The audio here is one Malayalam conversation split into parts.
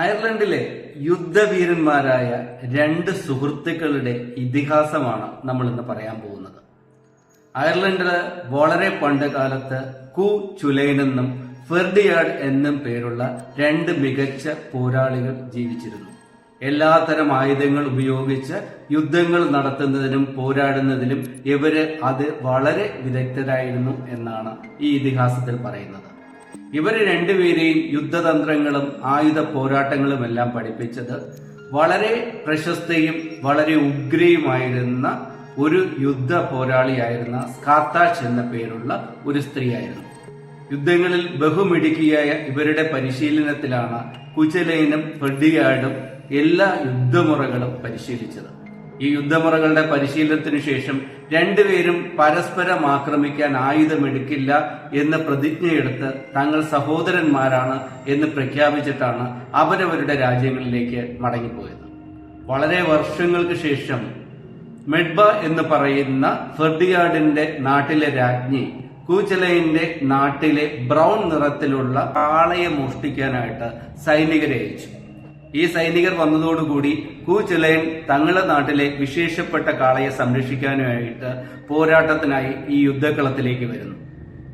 അയർലൻഡിലെ യുദ്ധവീരന്മാരായ രണ്ട് സുഹൃത്തുക്കളുടെ ഇതിഹാസമാണ് നമ്മൾ ഇന്ന് പറയാൻ പോകുന്നത്. അയർലൻഡിൽ വളരെ പണ്ട് കാലത്ത് കു ചുലൈൻ എന്നും ഫെർഡിയാഡ് എന്നും പേരുള്ള രണ്ട് മികച്ച പോരാളികൾ ജീവിച്ചിരുന്നു. എല്ലാത്തരം ആയുധങ്ങൾ ഉപയോഗിച്ച് യുദ്ധങ്ങൾ നടത്തുന്നതിനും പോരാടുന്നതിനും ഇവർ അത് വളരെ വിദഗ്ധരായിരുന്നു എന്നാണ് ഈ ഇതിഹാസത്തിൽ പറയുന്നത്. ഇവർ രണ്ടുപേരെയും യുദ്ധതന്ത്രങ്ങളും ആയുധ പോരാട്ടങ്ങളും എല്ലാം പഠിപ്പിച്ചത് വളരെ പ്രശസ്തയും വളരെ ഉഗ്രയുമായിരുന്ന ഒരു യുദ്ധ പോരാളിയായിരുന്ന സ്കാത്താഷ് എന്ന പേരുള്ള ഒരു സ്ത്രീയായിരുന്നു. യുദ്ധങ്ങളിൽ ബഹുമിടുക്കിയായ ഇവരുടെ പരിശീലനത്തിലാണ് കുചലേനും ഫെഡിയാഡും എല്ലാ യുദ്ധമുറകളും പരിശീലിച്ചത്. ഈ യുദ്ധമുറകളുടെ പരിശീലനത്തിനു ശേഷം രണ്ടുപേരും പരസ്പരം ആക്രമിക്കാൻ ആയുധമെടുക്കില്ല എന്ന് പ്രതിജ്ഞയെടുത്ത് തങ്ങൾ സഹോദരന്മാരാണ് എന്ന് പ്രഖ്യാപിച്ചിട്ടാണ് അവരവരുടെ രാജ്യങ്ങളിലേക്ക് മടങ്ങിപ്പോയത്. വളരെ വർഷങ്ങൾക്ക് ശേഷം മെഡ്ബ എന്ന് പറയുന്ന ഫെർഡിയാർഡിന്റെ നാട്ടിലെ രാജ്ഞി കൂച്ചലൈന്റെ നാട്ടിലെ ബ്രൗൺ നിറത്തിലുള്ള കാളയെ മോഷ്ടിക്കാനായിട്ട് സൈനികരെ അയച്ചു. ഈ സൈനികർ വന്നതോടുകൂടി കൂച്ചിലയൻ തങ്ങളുടെ നാട്ടിലെ വിശേഷപ്പെട്ട കാളയെ സംരക്ഷിക്കാനായിട്ട് പോരാട്ടത്തിനായി ഈ യുദ്ധക്കളത്തിലേക്ക് വരുന്നു.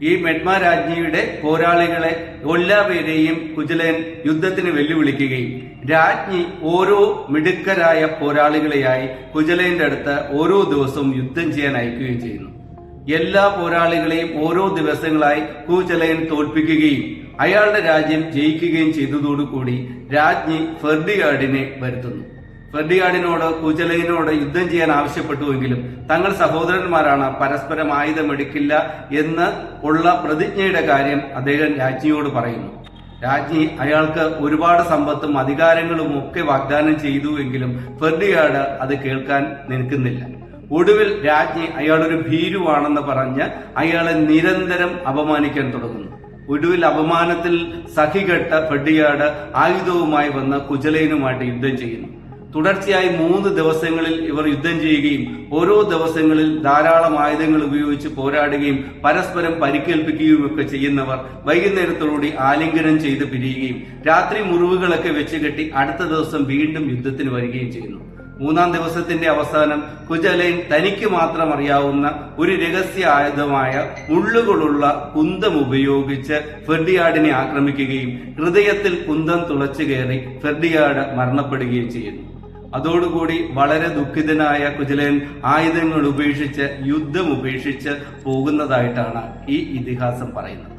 ഈ മെഡ്മ രാജ്ഞിയുടെ പോരാളികളെ എല്ലാവരെയും കുജലൻ യുദ്ധത്തിന് വെല്ലുവിളിക്കുകയും രാജ്ഞി ഓരോ മിടുക്കരായ പോരാളികളെയായി കുജലന്റെ അടുത്ത് ഓരോ ദിവസവും യുദ്ധം ചെയ്യാൻ അയക്കുകയും ചെയ്യുന്നു. എല്ലാ പോരാളികളെയും ഓരോ ദിവസങ്ങളായി കൂചലയൻ തോൽപ്പിക്കുകയും അയാളുടെ രാജ്യം ജയിക്കുകയും ചെയ്തതോടുകൂടി രാജ്ഞി ഫെർഡിയാർഡിനെ വരുത്തുന്നു. ഫെർഡിയാർഡിനോട് കൂച്ചലയനോട് യുദ്ധം ചെയ്യാൻ ആവശ്യപ്പെട്ടുവെങ്കിലും തങ്ങൾ സഹോദരന്മാരാണ് പരസ്പരം ആയുധമെടുക്കില്ല എന്ന് ഉള്ള പ്രതിജ്ഞയുടെ കാര്യം അദ്ദേഹം രാജ്ഞിയോട് പറയുന്നു. രാജ്ഞി അയാൾക്ക് ഒരുപാട് സമ്പത്തും അധികാരങ്ങളും ഒക്കെ വാഗ്ദാനം ചെയ്തുവെങ്കിലും ഫെർഡിയാർഡ് അത് കേൾക്കാൻ നിൽക്കുന്നില്ല. ഒടുവിൽ രാജ്ഞി അയാളൊരു ഭീരുവാണെന്ന് പറഞ്ഞ് അയാളെ നിരന്തരം അപമാനിക്കാൻ തുടങ്ങുന്നു. ഒടുവിൽ അപമാനത്തിൽ സഹികെട്ട ഫെഡിയാട് ആയുധവുമായി വന്ന് കുചലയനുമായിട്ട് യുദ്ധം ചെയ്യുന്നു. തുടർച്ചയായി മൂന്ന് ദിവസങ്ങളിൽ ഇവർ യുദ്ധം ചെയ്യുകയും ഓരോ ദിവസങ്ങളിൽ ധാരാളം ആയുധങ്ങൾ ഉപയോഗിച്ച് പോരാടുകയും പരസ്പരം പരിക്കേൽപ്പിക്കുകയും ഒക്കെ ചെയ്യുന്നവർ വൈകുന്നേരത്തോടുകൂടി ആലിംഗനം ചെയ്ത് പിരിയുകയും രാത്രി മുറിവുകളൊക്കെ വെച്ച് കെട്ടി അടുത്ത ദിവസം വീണ്ടും യുദ്ധത്തിന് വരികയും ചെയ്യുന്നു. മൂന്നാം ദിവസത്തിന്റെ അവസാനം കുജലൈൻ തനിക്ക് മാത്രം അറിയാവുന്ന ഒരു രഹസ്യ ആയുധമായ മുള്ളുകളുള്ള കുന്തം ഉപയോഗിച്ച് ഫെർഡിയാഡിനെ ആക്രമിക്കുകയും ഹൃദയത്തിൽ കുന്തം തുളച്ചു കയറി ഫെർഡിയാഡ് മരണപ്പെടുകയും ചെയ്യുന്നു. അതോടുകൂടി വളരെ ദുഃഖിതനായ കുജലൻ ആയുധങ്ങൾ ഉപേക്ഷിച്ച് യുദ്ധം ഉപേക്ഷിച്ച് പോകുന്നതായിട്ടാണ് ഈ ഇതിഹാസം പറയുന്നത്.